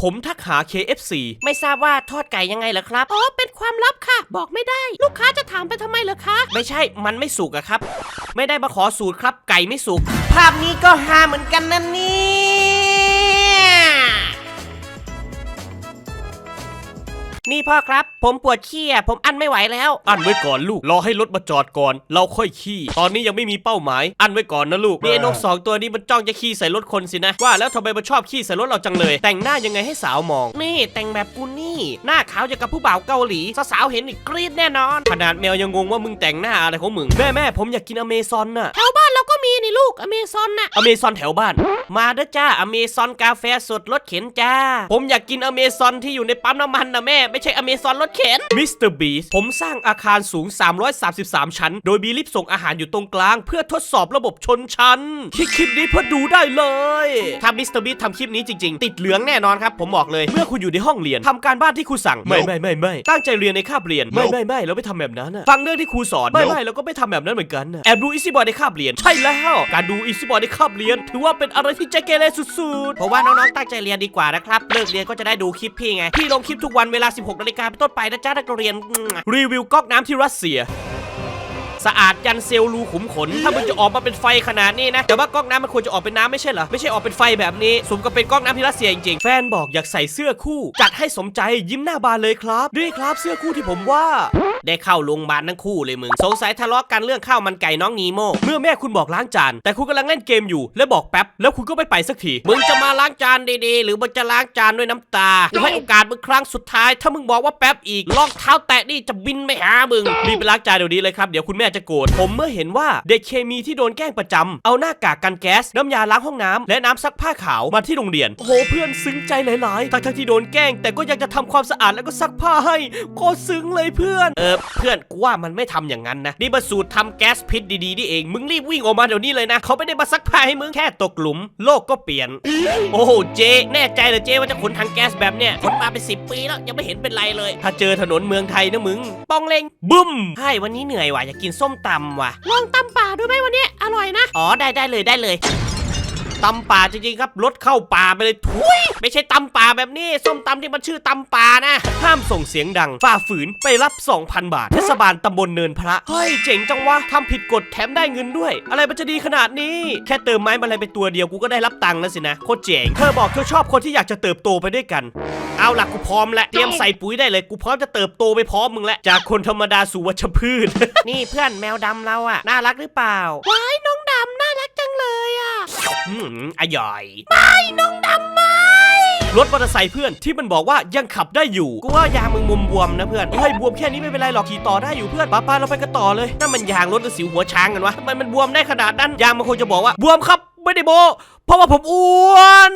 ผมทักหา KFC ไม่ทราบว่าทอดไก่ยังไงเหรอครับ อ๋อ เป็นความลับค่ะ บอกไม่ได้ ลูกค้าจะถามไปทำไมเหรอคะ ไม่ใช่ มันไม่สุกอะครับ ไม่ได้มาขอสูตรครับ ไก่ไม่สุก ภาพนี้ก็ฮาเหมือนกันนะเนี่ย นี่พ่อครับ ผมปวดขี้อะผมอั้นไม่ไหวแล้ว อันไว้ก่อนลูก รอให้รถมาจอดก่อน เราค่อยขี้ ตอนนี้ยังไม่มีเป้าหมาย อันไว้ก่อนนะลูกนี่ไอ้นกสองตัวนี้มันจ้องจะขี้ใส่รถคนสินะ ว่าแล้วทำไมมันชอบขี้ใส่รถเราจังเลย แต่งหน้ายังไงให้สาวมอง นี่แต่งแบบกูนี่ หน้าขาวอย่างกับผู้บ่าวเกาหลีสาวๆเห็นอีกกรี๊ดแน่นอน ขนาดแมวยังงงว่ามึงแต่งหน้าอะไรของมึงแม่แม่ผมอยากกินอเมซอนน่ะแถวบ้านเราก็มีนี่ ลูกอเมซอนน่ะอเมซอนแถวบ้าน มาเด้อจ้าอเมซอนกาแฟสดรถเข็นจ้า ผมอยากกินอเมซอนที่อยู่ในปั๊มน้ำมันนะแม่ ไม่ใช่อเมซอนรถเข็นมิสเตอร์บีผมสร้างอาคารสูง 333 ชั้น โดยมีลิฟต์ส่งอาหารอยู่ตรงกลาง เพื่อทดสอบระบบชนชั้นคลิกคลิปนี้เพื่อดูได้เลยถ้ามิสเตอร์บีทำคลิปนี้จริงๆ ติดเหลืองแน่นอนครับผมบอกเลยเมื่อคุณอยู่ในห้องเรียนทำการบ้านที่ครูสั่งไม่ไม่ไม่ไม่ตั้งใจเรียนในคาบเรียนไม่ไม่ไม่เราไม่ทำแบบนั้นอะฟังเรื่องที่ครูสอนไม่ไม่เราก็ไม่ทำแบบนั้นเหมือนกันอะแอบดูอีซี่บอยในคาบเรียนใช่แล้วการดูอีซี่บอยในคาบเรียน ถือว่าเป็นอะไรที่ใจเกเรสุดๆ เพราะว่าน้องๆตั้งใจเรียนดีกว่านะครับเลิกเรียนก็จะได้ดูคลิปพี่ไง พี่ลงคลิปทุกวันเวลา 16นาฬิกาเป็นต้นไปนะจ้านักเรียนอืมรีวิวก๊อกน้ำที่รัสเซียสะอาดยันเซลล์รูขุมขน ถ้ามึงจะออกมาเป็นไฟขนาดนี้นะ แต่ว่าก๊อกน้ำมันควรจะออกเป็นน้ำไม่ใช่เหรอ ไม่ใช่ออกเป็นไฟแบบนี้ สมกับเป็นก๊อกน้ำที่รัสเซียจริงๆ แฟนบอกอยากใส่เสื้อคู่ จัดให้สมใจยิ้มหน้าบานเลยครับ นี่ครับเสื้อคู่ที่ผมว่า ได้เข้าโรงพยาบาลทั้งคู่เลยมึง สงสัยทะเลาะกันเรื่องข้าวมันไก่น้องนีโมเมื่อแม่คุณบอกล้างจาน แต่คุณกำลังเล่นเกมอยู่ แล้วบอกแป๊บ แล้วคุณก็ไม่ไปสักที มึงจะมาล้างจานดีๆ หรือมึงจะล้างจานด้วยน้ำตากูให้โอกาสมึงครั้งสุดท้าย ถ้ามึงบอกว่าแป๊บอีกรองเท้าแตะนี่จะบินไม่หามึงรีบไปล้างจานเดี๋ยวนี้เลยครับเดี๋ยวคุณแม่จะโกรธผมเมื่อเห็นว่าเด็กเคมีที่โดนแกล้งประจำเอาหน้ากากกันแก๊สน้ำยาล้างห้องน้ำและน้ำซักผ้าขาวมาที่โรงเรียนโอ้โหเพื่อนซึ้งใจหลายๆทั้งที่โดนแกล้ง แต่ก็ยังจะทำความสะอาดแล้วก็ซักผ้าให้โคตรซึ้งเลยเพื่อนเออเพื่อนกูว่ามันไม่ทำอย่างนั้นนะนี่มาสูตรทำแก๊สพิษดีๆนี่เองมึงรีบวิ่งออกมาเดี๋ยวนี้เลยนะเขาไม่ได้มาซักผ้าให้มึงแค่ตกหลุม โลกก็เปลี่ยน โอ้โหเจแน่ใจเหรอเจว่าจะขนถังแก๊สแบบเนี้ยขนมาเป็นสิปีแล้วยังไม่เห็นเป็นไรเลย ถ้าเจอถนนเมืองไทยนะมึงปองเลงบึ้มใช่วันนี้เหนื่อยว่ะอยากกินส้มตำว่ะลองตำป่าด้วยไหมวันนี้อร่อยนะอ๋อได้ได้เลยได้เลย ตำป่าจริงๆครับรถเข้าป่าไปเลยทุยไม่ใช่ตำป่าแบบนี้ ส้มตำที่มันชื่อตำป่านะ ห้ามส่งเสียงดังฝ่าฝืนไปรับ 2,000 บาท เทศบาลตำบลเนินพระ เฮ้ย เจ๋งจังวะทำผิดกฎแถมได้เงินด้วย อะไรมันจะดีขนาดนี้ แค่เติมไม้มาอะไรไปตัวเดียวกูก็ได้รับตังค์แล้วสินะโคตรเจ๋งเธอบอกเธอชอบคนที่อยากจะเติบโตไปด้วยกัน เอาล่ะกูพร้อมแล้วเตรียมใส่ปุ๋ยได้เลยกูพร้อมจะเติบโตไปพร้อมมึงแล้วจากคนธรรมดาสู่วัชพืช นี่เพื่อนแมวดำเราอะน่ารักหรือเปล่าว้ายน้องดำน่ารักจังเลยอะ อืมอร่อยน้องดำไหมรถมอเตอร์ไซค์เพื่อนที่มันบอกว่ายังขับได้อยู่กูว่ายางมึงมุมบวมนะเพื่อนเฮ้ยบวมแค่นี้ไม่เป็นไรหรอกขี่ต่อได้อยู่เพื่อนป้าป้าเราไปกันต่อเลยนั่นมันยางรถหรือสิวหัวช้างกันวะทำไมมันบวมได้ขนาดนั้นยางมันคงจะบอกว่าบวมครับไม่ได้โบเพราะว่าผมอ้วน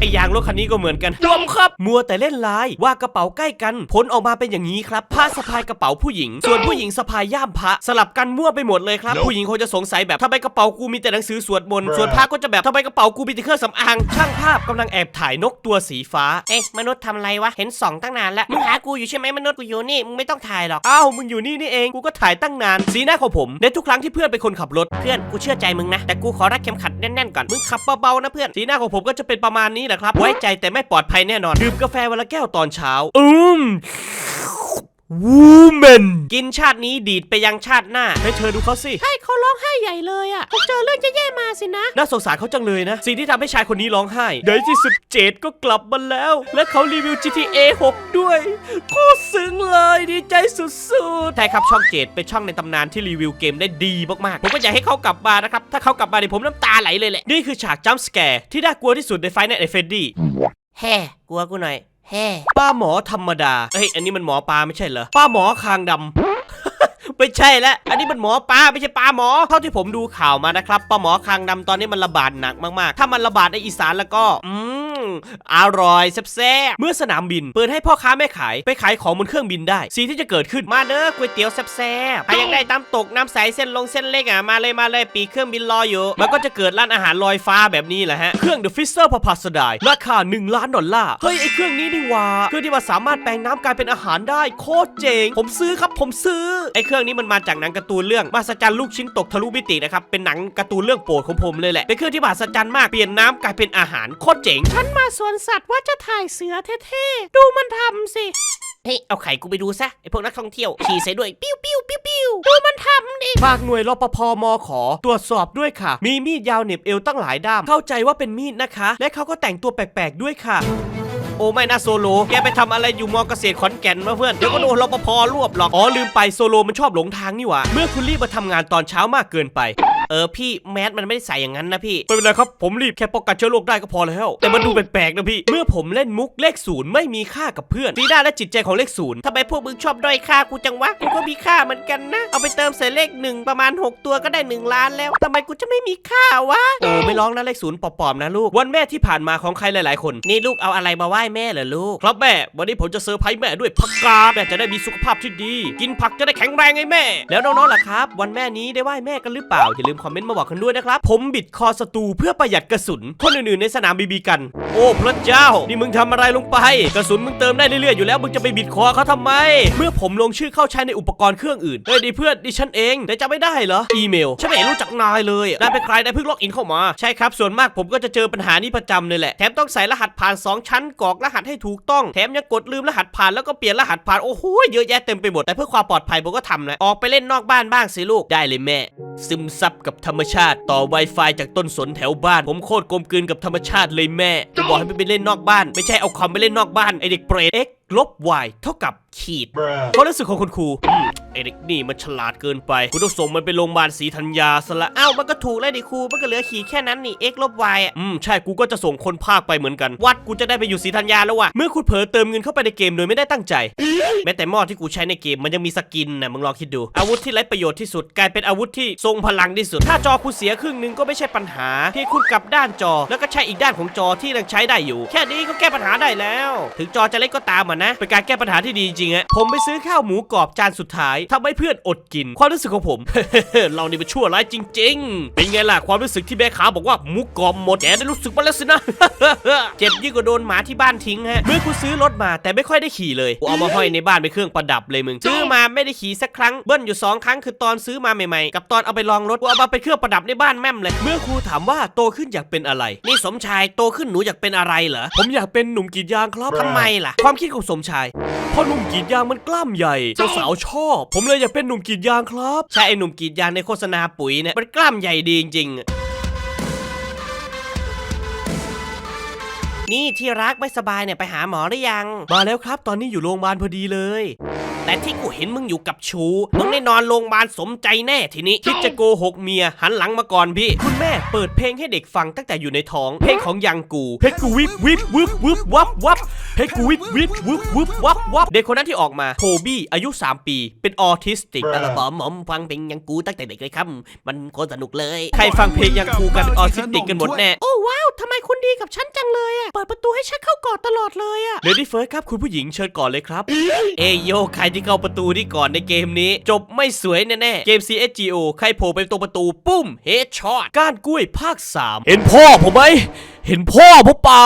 ไอยางรถคันนี้ก็เหมือนกันบวมครับมัวแต่เล่นไลน์ว่ากระเป๋าใกล้กัน ผลออกมาเป็นอย่างนี้ครับผ้าสะพายกระเป๋าผู้หญิง ส่วนผู้หญิงสะพายย่ามพระสลับกันมั่วไปหมดเลยครับ ผู้หญิงคงจะสงสัยแบบทำไมกระเป๋ากูมีแต่หนังสือสวดมนต์ส่วนพระก็จะแบบทำไมกระเป๋ากูมีแต่เครื่องสำอางช่างภาพกำลังแอบถ่ายนกตัวสีฟ้า เอ๊ะมนุษย์ทำอะไรวะเห็นสองตั้งนานแล้วมึงหากูอยู่ใช่ไหมมนุษย์กูอยู่นี่มึงไม่ต้องถ่ายหรอกอ้าวมึงอยู่นี่นี่เองกูก็ถ่ายตั้งนานสีหน้าของผมในทุกครั้งที่เพื่อนเป็นคนขับรถเพื่อนกูเชื่อใจมึงนะแต่กูขอรัดเข็มขัดแน่นๆก่อนมึงขับเบาๆนะเพื่อนสีหน้าของผมก็จะเป็นประมาณนี้แหละครับ ไว้ใจแต่ไม่ปลอดภัยแน่นอน ดื่มกาแฟวันละแก้วตอนเช้า อืม วูแมนกินชาตินี้ดีดไปยังชาติหน้าให้เธอดูเขาสิ ใช่เขาร้องไห้ใหญ่เลยอะคงเจอเรื่องแย่ๆมาสินะ น่าสงสารเขาจังเลยนะ สิ่งที่ทำให้ชายคนนี้ร้องไห้ในที่สุดเจดก็กลับมาแล้ว และเขารีวิว GTA 6 ด้วยโคตรซึ้งเลยดีใจสุดใช่ครับช่องเจดเป็นช่องในตำนานที่รีวิวเกมได้ดีมากๆ ผมก็อยากให้เขากลับมานะครับ ถ้าเขากลับมาเนี่ยผมน้ำตาไหลเลยแหละๆนี่คือฉากจัมป์สแกร์ที่น่ากลัวที่สุดในไฟในเอฟเฟนดี้แฮ่กลัวกูหน่อย แฮ่ป้าหมอธรรมดา เฮ้ย อันนี้มันหมอปลาไม่ใช่เหรอ ป้าหมอคางดำ ไม่ใช่แล้ว อันนี้มันหมอปลาไม่ใช่ปลาหมอ เท่าที่ผมดูข่าวมานะครับป้าหมอคางดำตอนนี้มันระบาดหนักมากๆ ถ้ามันระบาดในอีสานแล้วก็ อืม อร่อยแซ่บๆเมื่อสนามบิน เปิดให้พ่อค้าแม่ขายไปขายของบนเครื่องบินได้ สิ่งที่จะเกิดขึ้นมาเด้อก๋วยเตี๋ยวแซ่บๆใครอยากได้ตำตกน้ำใสเส้นลงเส้นเล็กอะมาเลยมาเลยปีเครื่องบินรออยู่ มันก็จะเกิดร้านอาหารลอยฟ้าแบบนี้แหละฮะเครื่อง The Fisher พาพาสดายราคา 1 ล้านดอลลาร์เฮ้ยไอเครื่องนี้นี่ว่าเครื่องที่มันสามารถแปลงน้ำกลายเป็นอาหารได้โคตรเจ๋งผมซื้อครับผมซื้อไอเครื่องนี้มันมาจากหนังการ์ตูนเรื่องมหัศจรรย์ลูกชิ้นตกทะลุมิตินะครับเป็นหนังการ์ตูนเรื่องโปรดของผมเลยแหละเป็นเครื่องที่มหัศจรรย์มากเปลี่ยนน้ำกลายเป็นอาหารโคตรเจ๋งฉันมามาสวนสัตว์ว่าจะถ่ายเสือเท่ๆ ดูมันทำสิ เฮ้ยเอาไข่กูไปดูซะไอพวกนักท่องเที่ยวขี่ใส่ด้วยปิ้วปิ้วปิ้วปิ้วดูมันทำดิ ฝากหน่วยรปภมขอ ตรวจสอบด้วยค่ะ มีมีดยาวเหน็บเอวตั้งหลายด้าม เข้าใจว่าเป็นมีดนะคะ และเขาก็แต่งตัวแปลกๆด้วยค่ะ โอ้ไม่นะโซโล แกไปทำอะไรอยู่มอเกษตรขอนแก่นมาเพื่อน เดี๋ยวก็โดนรปภรวบหรอก อ๋อลืมไปโซโลมันชอบหลงทางนี่หว่า เมื่อคุณรีบมาทำงานตอนเช้ามากเกินไปเออพี่แมสมันไม่ได้ใส่อย่างนั้นนะพี่ไม่เป็นไรครับผมรีบแค่ป้องกันเชื้อโรคได้ก็พอแล้ว แต่มันดูแปลกๆนะพี่ เมื่อผมเล่นมุกเลขศูนย์ไม่มีค่ากับเพื่อนสีหน้าและจิตใจของเลขศูนย์ทำไมพวกมึงชอบด้อยค่ากูจังวะกูก็มีค่าเหมือนกันนะ เอาไปเติมใส่เลขหนึ่งประมาณ 6 ตัวก็ได้ 1 ล้านแล้วทำไมกูจะไม่มีค่าวะโอ้ไม่ร้องนะเลขศูนย์ปลอมๆนะลูกวันแม่ที่ผ่านมาของใครหลายๆคน นี่ลูกเอาอะไรมาไหว้แม่เหรอลูก ครับแม่ วันนี้ผมจะเซอร์ไพรส์แม่ด้วยผักกาดแม่จะได้มีสุขภาพที่ดี กินผักจะได้แข็งแรงไงแม่ แล้วน้องๆล่ะครับ วันแม่นี้ได้ไหว้แม่กันหรือเปล่า อย่าลืมคอมเมนต์มาบอกกันด้วยนะครับ ผมบิดคอศัตรูเพื่อประหยัดกระสุน คนอื่นๆในสนามบีบีกัน โอ้พระเจ้า นี่มึงทำอะไรลงไป กระสุนมึงเติมได้เรื่อยๆอยู่แล้วมึงจะไปบิดคอเขาทำไม เมื่อผมลงชื่อเข้าใช้ในอุปกรณ์เครื่องอื่นเฮ้ยดิเพื่อนดิฉันเองแต่จำไม่ได้เหรออีเมลฉันไม่เห็นรู้จักนายเลยอะนายเป็นใครนายเพิ่งล็อกอินเข้ามาใช่ครับส่วนมากผมก็จะเจอปัญหานี้ประจำเลยแหละแถมต้องใส่รหัสผ่าน 2 ชั้นกรอกรหัสให้ถูกต้อง แถมยังกดลืมรหัสผ่านแล้วก็เปลี่ยนรหัสผ่าน โอ้โห เยอะแยะเต็มไปหมด แต่เพื่อความปลอดภัยผมก็ทำนะ ออกไปเล่นนอกบ้านบ้างสิลูก ได้เลยแม่ ซึมซับกับธรรมชาติ ต่อ Wi-Fi จากต้นสนแถวบ้าน ผมโคตรกลมกลืนกับธรรมชาติเลยแม่จะบอกให้ไปเล่นนอกบ้าน ไม่ใช่เอาคอมไปเล่นนอกบ้านไอเด็กเปรต x ลบ y เท่ากับขีดความรู้สึกของคุณครูอืม ไอเด็กนี่มันฉลาดเกินไป คุณต้องส่งมันไปโรงพยาบาลศรีธัญญาซะละ อ้าวมันก็ถูกแล้วดิครูมันก็เหลือขีดแค่นั้นนี่ x ลบ y อะ อืมใช่กูก็จะส่งคนภาคไปเหมือนกัน วัดกูจะได้ไปอยู่ศรีธัญญาแล้วว่ะ เมื่อคุณเผลอเติมเงินเข้าไปในเกมโดยไม่ได้ตั้งใจ แม้แต่หม้อที่กูใช้ในเกมมันยังมีสกินนะมึงลองคิดดู อาวุธที่ไร้ประโยชน์ที่สุดกลายเป็นอาวุธที่ทรงพลังที่สุด ถ้าจอคุณเสียครึ่งหนึ่งก็ไม่ใช่ปัญหาเพียงคุณกลับด้านจอ แล้วก็ใช้อีกด้านของจอที่ยังใช้ได้อยู่ แค่นี้ก็แก้ปัญหาได้แล้ว ถึงจอจะเล็กก็ตามอะนะเป็นการแก้ปัญหาที่ดีจริงอะผมไปซื้อข้าวหมูกรอบจานสุดท้ายทำให้เพื่อนอดกิน ความรู้สึกของผม เรานี่เป็นชั่วร้ายจริง ๆ เป็นไงล่ะความรู้สึกที่แม่ค้าบอกว่าหมูกรอบหมดแกได้รู้สึกมาแล้วสินะ เจ็บยิ่งกว่าโดนหมาที่บ้านทิ้งฮะ เมื่อกูซื้อรถมาแต่ไม่ค่อยได้ขี่เลยกูเอามาห้อยในบ้านเป็นเครื่องประดับเลยมึง ซื้อมาไม่ได้ขี่สักครั้ง เบิ้ลอยู่สองครั้งคือตอนซื้อมาใหม่ๆ กับตอนเอาไปลองรถกูเอามาเป็นเครื่องประดับในบ้านแม่มเลย เมื่อครูถามว่าโตขึ้นอยากเป็นอะไร นี่สมชายโตขึ้นหนูอยากเป็นอะไรเหรอ ผมอยากเป็นหนุ่มกรีดยางครับทำไมล่ะ ความคิดของสมชายเพราะหนุ่มกรีดยางมันกล้ามใหญ่สาวๆชอบผมเลยอยากเป็นหนุ่มกรีดยางครับ ใช่ไอ้หนุ่มกรีดยางในโฆษณาปุ๋ยเนี่ยมันกล้ามใหญ่ดีจริงๆอะนี่ที่รักไม่สบายเนี่ยไปหาหมอหรือยัง มาแล้วครับ ตอนนี้อยู่โรงพยาบาลพอดีเลย แต่ที่กูเห็นมึงอยู่กับชูมึงได้นอนโรงพยาบาลสมใจแน่ทีนี้คิดจะโกหกเมียหันหลังมาก่อนพี่ คุณแม่เปิดเพลงให้เด็กฟังตั้งแต่อยู่ในท้อง เพลงของยังกูเพลงกูวิบวิบวิบวิบวับวับ เพลงกูวิบวิบวิบวิบวับวับเด็กคนนั้นที่ออกมาโทบี้อายุ 3 ปี เป็นออทิสติกแล้วบอมหมอมฟังเพลงยังกูตั้งแต่เด็กเลยครับ มันโคตรสนุกเลย ใครฟังเพลงยังกูกันเป็นออทิสติกกันหมดแน่ โอ้ว้าวทำไมคุณดีกับฉันจังเลยอะเปิดประตูให้ฉันเข้ากอดตลอดเลยอะเลดี้เฟิร์สครับคุณผู้หญิงเชิญก่อนเลยครับ เอยโยใครที่เข้าประตูนี่ก่อนในเกมนี้ จบไม่สวยแน่ๆ เกม CSGO ใครโผล่ไปตรงประตูปุ้มเฮดช็อตก้านกล้วยภาค 3 เห็นพ่อผมไหมเห็นพ่อผมเปล่า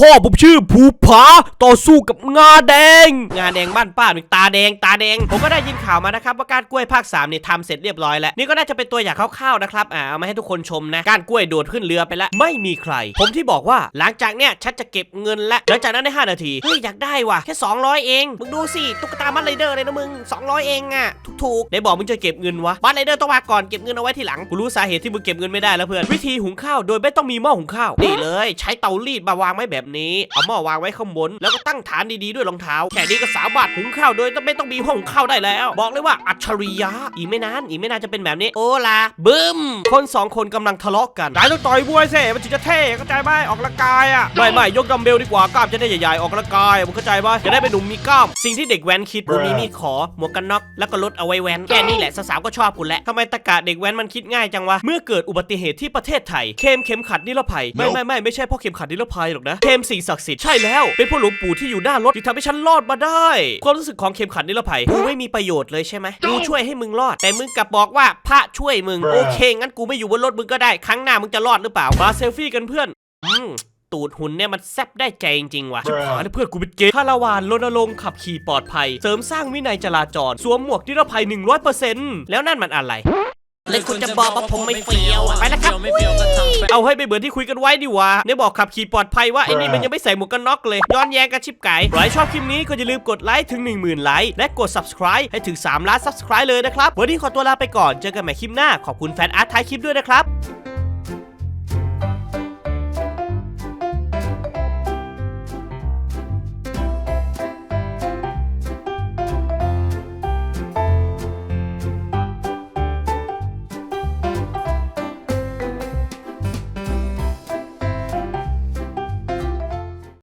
พ่อผมชื่อภูผาต่อสู้กับงาแดง งาแดงบ้านป้าหนึ่งตาแดงตาแดง ผมก็ได้ยินข่าวมานะครับว่ากานกล้วยภาค3เนี่ยทำเสร็จเรียบร้อยแล้ว นี่ก็น่าจะเป็นตัวอย่างคร่าวๆนะครับอ่าเอามาให้ทุกคนชมนะกานกล้วยโดดขึ้นเรือไปแล้วไม่มีใคร ผมที่บอกว่าหลังจากเนี้ยฉันจะเก็บเงินละหลังจากนั้นได้5นาทีเฮ้ยอยากได้ว่ะแค่200 เองมึงดูสิตุ๊กตาบัตไรเดอร์เลยนะมึง 200 เองอะถูกๆได้บอกมึงจะเก็บเงินวะบัตไรเดอร์ต้องมาก่อนเก็บเงินเอาไว้ทีหลังกูรู้สาเหตุที่มึงเก็บเงินไม่ได้แล้วเพื่อนวิธีหุงข้าวโดยไม่ต้องมีหม้อหุงข้าวนี่เลย ใช้เตารีดมาวางไว้แบบนี้เอาหม้อวางไว้ข้างบนแล้วก็ตั้งฐานดีๆด้วยรองเท้าแค่นี้ก็สามารถหุงข้าวโดยไม่ต้องมีห้องข้าวได้แล้ว บอกเลยว่าอัจฉริยะอีกไม่นานอีกไม่นานจะเป็นแบบนี้โอลาบึ้มคนสองคนกำลังทะเลาะกันนายต้องต่อยมวยสิมันถึงจะเท่เข้าใจไหมออกกำลังกายอะไม่ไม่ยกดัมเบลดีกว่ากล้ามจะได้ใหญ่ๆออกกำลังกายมึงเข้าใจปะจะได้เป็นหนุ่มมีกล้ามสิ่งที่เด็กแว้นคิดกูมีมีดขอหมวกกันน็อกแล้วก็รถเอาไว้แว้นแค่นี้แหละสาวๆก็ชอบกูแหละทำไมตะกะเด็กแว้นมันคิดง่ายจังวะเมื่อเกิดอุบัติเหตุที่ประเทศไทยเคมเข็มขัดนิรภัยไม่ไม่ไม่ไม่ใช่เพราะเข็มขัดนิรภัยหรอกนะเคมสิ่งศักดิ์สิทธิ์ใช่แล้วเป็นพวกหลวงปู่ที่อยู่หน้ารถที่ทำให้ฉันรอดมาได้ ความรู้สึกของเข็มขัดนิรภัยกูไม่มีประโยชน์เลยใช่ไหมกูช่วยให้มึงรอด แต่มึงกลับบอกว่าพระช่วยมึงโอเคงั้นกูไม่อยู่บนรถมึงก็ได้ ครั้งหน้ามึงจะรอดหรือเปล่ามาเซลฟี่กันเพื่อนอืมตูดหุ่นเนี่ยมันแซบได้ใจจริงๆว่ะหาเพื่อนกูเป็นเกย์คาราวานรณรงค์ขับขี่ปลอดภัย เสริมสร้างวินัยจราจร สวมหมวกนิรภัย 100%แล้วนั่นมันอะไร เลยคุณจะบอกว่าผมไม่เฟี้ยวอะไปแล้วครับเอาให้ไปเหมือนที่คุยกันไว้ดีวะเนี่ยบอกขับขี่ปลอดภัยว่าไอ้นี่มันยังไม่ใส่หมวกกันน็อกเลยย้อนแย้งกันชิบไก่ใครชอบคลิปนี้ก็อย่าลืมกดไลค์ถึง 1 0,000ไลค์และกด subscribe ให้ถึง 3 ล้าน subscribe เลยนะครับ วันนี้ขอตัวลาไปก่อนเจอกันใหม่คลิปหน้าขอบคุณแฟนอาร์ตท้ายคลิปด้วยนะครับ